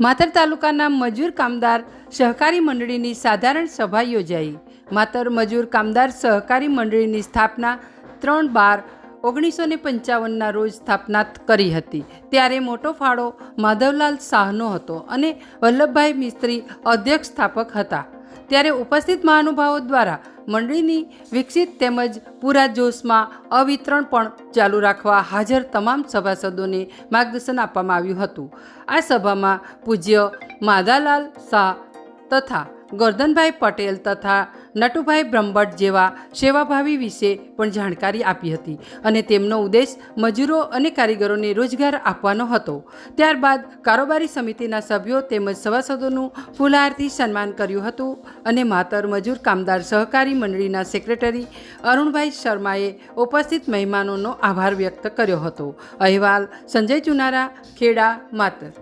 માતર તાલુકાના મજૂર કામદાર સહકારી મંડળીની સાધારણ સભા યોજાઈ. માતર મજૂર કામદાર સહકારી મંડળીની સ્થાપના ત્રણ બાર ઓગણીસો ને પંચાવનના રોજ સ્થાપના કરી હતી. ત્યારે મોટો ફાળો માધવલાલ શાહનો હતો અને વલ્લભભાઈ મિસ્ત્રી અધ્યક્ષ સ્થાપક હતા. ત્યારે ઉપસ્થિત મહાનુભાવો દ્વારા મંડળીની વિકસિત તેમજ પૂરા જોશમાં અવિતરણ પણ ચાલુ રાખવા હાજર તમામ સભાસદોને માર્ગદર્શન આપવામાં આવ્યું હતું. આ સભામાં પૂજ્ય માધાલાલ શાહ તથા ગોરધનભાઈ પટેલ તથા નટુભાઈ બ્રહ્મભટ્ટ જેવા સેવાભાવી વિશે પણ જાણકારી આપી હતી અને તેમનો ઉદ્દેશ મજૂરો અને કારીગરોને રોજગાર આપવાનો હતો. ત્યારબાદ કારોબારી સમિતિના સભ્યો તેમજ સભાસદોનું ફુલહારથી સન્માન કર્યું હતું અને માતર મજૂર કામદાર સહકારી મંડળીના સેક્રેટરી અરુણભાઈ શર્માએ ઉપસ્થિત મહેમાનોનો આભાર વ્યક્ત કર્યો હતો. અહેવાલ સંજય ચુનારા, ખેડા, માતર